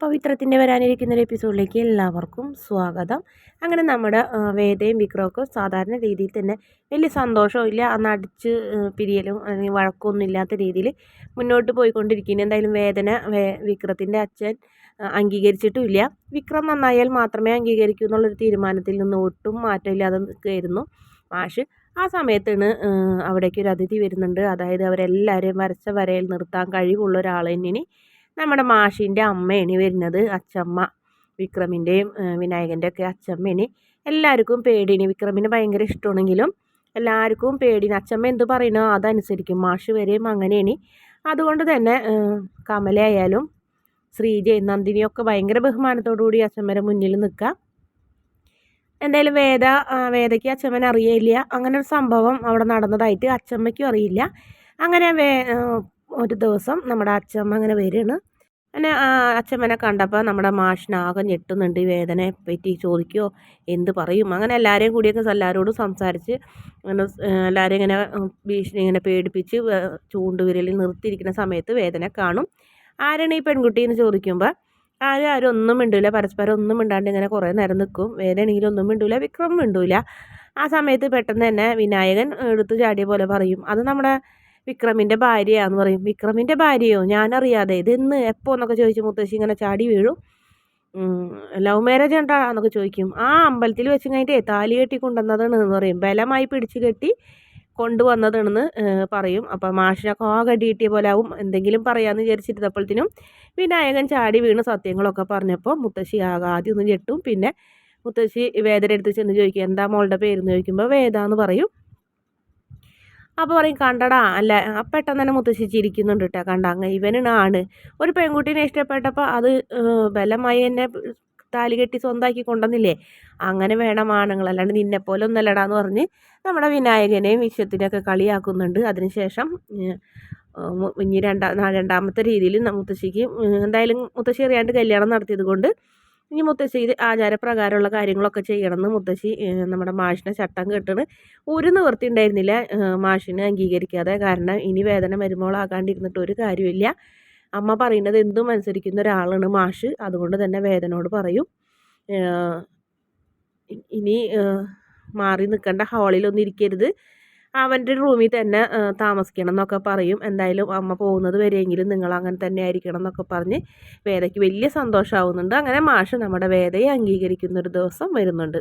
പവിത്രത്തിന്റെ വരാനിരിക്കുന്ന ഒരു എപ്പിസോഡിലേക്ക് എല്ലാവർക്കും സ്വാഗതം. അങ്ങനെ നമ്മുടെ വേദയും വിക്രമൊക്കെ സാധാരണ രീതിയിൽ തന്നെ വലിയ സന്തോഷവും ഇല്ല അന്ന് അടിച്ച് പിരിയലും അല്ലെങ്കിൽ വഴക്കൊന്നും ഇല്ലാത്ത രീതിയിൽ മുന്നോട്ട് പോയിക്കൊണ്ടിരിക്കുന്നു. എന്തായാലും വേദന വേ വിക്രത്തിന്റെ അച്ഛൻ അംഗീകരിച്ചിട്ടുമില്ല വിക്രം നന്നായാൽ മാത്രമേ അംഗീകരിക്കൂ എന്നുള്ളൊരു തീരുമാനത്തിൽ നിന്ന് ഒട്ടും മാറ്റമില്ലാതെ നിൽക്കുകയായിരുന്നു മാഷ് ആ സമയത്താണ് അവിടേക്ക് ഒരു അതിഥി വരുന്നുണ്ട്. അതായത് അവരെല്ലാവരെയും വരച്ച വരയിൽ നിർത്താൻ കഴിവുള്ള ഒരാൾ തന്നെയാണ്. നമ്മുടെ മാഷിന്റെ അമ്മയാണ് വരുന്നത് അച്ചമ്മ. വിക്രമിന്റെയും വിനായകന്റെ ഒക്കെ അച്ചമ്മയാണ് എല്ലാവർക്കും പേടിയാണ്. വിക്രമിന് ഭയങ്കര ഇഷ്ടമാണെങ്കിലും എല്ലാവർക്കും പേടിയാണ്. അച്ചമ്മ എന്ത് പറയണോ അതനുസരിക്കും. മാഷ് വരെയും അങ്ങനെയാണ്. അതുകൊണ്ട് തന്നെ കമലയായാലും ശ്രീജയും നന്ദിനിയൊക്കെ ഭയങ്കര ബഹുമാനത്തോടു കൂടി അച്ഛമ്മയുടെ മുന്നിൽ നിൽക്കുക. എന്തായാലും വേദ വേദയ്ക്ക് അച്ഛമ്മനെ അറിയില്ല അങ്ങനെ ഒരു സംഭവം അവിടെ നടന്നതായിട്ട് അച്ഛമ്മയ്ക്കും അറിയില്ല. അങ്ങനെ ഒരു ദിവസം നമ്മുടെ അച്ചമ്മ അങ്ങനെ വരികയാണ്. അങ്ങനെ അച്ഛമ്മനെ കണ്ടപ്പോൾ നമ്മുടെ മാഷിനാകെ ഞെട്ടുന്നുണ്ട് ഈ വേദനയെ പറ്റി ചോദിക്കുമോ എന്ത് പറയും? അങ്ങനെ എല്ലാവരെയും കൂടിയൊക്കെ എല്ലാവരോടും സംസാരിച്ച് അങ്ങനെ എല്ലാവരെയും ഇങ്ങനെ ഭീഷണി ഇങ്ങനെ പേടിപ്പിച്ച് ചൂണ്ടുവിരലിൽ നിർത്തിയിരിക്കുന്ന സമയത്ത് വേദന കാണും. ആരാണ് ഈ പെൺകുട്ടി എന്ന് ചോദിക്കുമ്പോൾ ആരും ആരും ഒന്നും മിണ്ടൂല പരസ്പരം ഒന്നും മിണ്ടാണ്ട് ഇങ്ങനെ കുറേ നേരം നിൽക്കും വേദനയെങ്കിലും ഒന്നും മിണ്ടൂല വിക്രം മിണ്ടൂല. ആ സമയത്ത് പെട്ടെന്ന് തന്നെ വിനായകൻ എടുത്ത് ചാടിയ പോലെ പറയും. അത് നമ്മുടെ വിക്രമിന്റെ ഭാര്യയാന്ന് പറയും. വിക്രമിന്റെ ഭാര്യയോ? ഞാനറിയാതെ. ഇതെന്ന് എപ്പോൾ എന്നൊക്കെ ചോദിച്ചു മുത്തശ്ശി ഇങ്ങനെ ചാടി വീഴും. ലവ് മാരേജ് ഉണ്ടാ എന്നൊക്കെ ചോദിക്കും. ആ അമ്പലത്തിൽ വെച്ച് കഴിഞ്ഞിട്ടേ താലി കെട്ടി കൊണ്ടുവന്നതാണ് എന്ന് പറയും. ബലമായി പിടിച്ചു കെട്ടി കൊണ്ടുവന്നതാണെന്ന് പറയും. അപ്പം മാഷിനൊക്കെ ആ കടി കിട്ടിയ പോലെ ആവും. എന്തെങ്കിലും പറയാമെന്ന് വിചാരിച്ചിരുന്നപ്പോഴത്തേനും വിനായകൻ ചാടി വീണ് സത്യങ്ങളൊക്കെ പറഞ്ഞപ്പോൾ മുത്തശ്ശി ആദ്യം ഒന്ന് ഞെട്ടും. പിന്നെ മുത്തശ്ശി വേദന എടുത്ത് ചെന്ന് ചോദിക്കും എന്താ മോളുടെ പേര് എന്ന് ചോദിക്കുമ്പോൾ വേദ എന്ന് പറയും. അപ്പോൾ പറയും കണ്ടടാ അല്ല പെട്ടെന്ന് തന്നെ മുത്തശ്ശി ചിരിക്കുന്നുണ്ട് കേട്ടോ കണ്ട അങ്ങ് ഇവനാണ് ആണ് ഒരു പെൺകുട്ടീനെ ഇഷ്ടപ്പെട്ടപ്പോൾ അത് ബലമായി എന്നെ താലി കെട്ടി സ്വന്തമാക്കി കൊണ്ടുവന്നില്ലേ? അങ്ങനെ വേണം ആണുങ്ങൾ. അല്ലാണ്ട് നിന്നെപ്പോലെ ഒന്നല്ലടാന്ന് പറഞ്ഞ് നമ്മുടെ വിനായകനെയും വിശ്വത്തിനെയൊക്കെ കളിയാക്കുന്നുണ്ട്. അതിനുശേഷം ഇനി രണ്ടാ രണ്ടാമത്തെ രീതിയിൽ മുത്തശ്ശിക്ക് എന്തായാലും മുത്തശ്ശി അറിയാണ്ട് കല്യാണം നടത്തിയത് കൊണ്ട് ഇനി മുത്തശ്ശി ഇത് ആചാരപ്രകാരമുള്ള കാര്യങ്ങളൊക്കെ ചെയ്യണമെന്ന് മുത്തശ്ശി നമ്മുടെ മാഷിനെ ചട്ടം കെട്ടണ്. ഒരു നിവൃത്തി ഉണ്ടായിരുന്നില്ല മാഷിനെ അംഗീകരിക്കാതെ. കാരണം ഇനി വേദന മരുമോളാകാണ്ടിരുന്നിട്ട് ഒരു കാര്യമില്ല അമ്മ പറയുന്നത് എന്തും അനുസരിക്കുന്ന ഒരാളാണ് മാഷ്. അതുകൊണ്ട് തന്നെ വേദനയോട് പറയും. ഇനി മാറി നിൽക്കേണ്ട. ഹാളിലൊന്നും ഇരിക്കരുത്. അവന്റെ റൂമിൽ തന്നെ താമസിക്കണം എന്നൊക്കെ പറയും. എന്തായാലും അമ്മ പോകുന്നത് വരെയെങ്കിലും നിങ്ങൾ അങ്ങനെ തന്നെ ആയിരിക്കണം എന്നൊക്കെ പറഞ്ഞ് വേദയ്ക്ക് വലിയ സന്തോഷമാവുന്നുണ്ട് അങ്ങനെ മാഷ് നമ്മുടെ വേദയെ അംഗീകരിക്കുന്നൊരു ദിവസം വരുന്നുണ്ട്.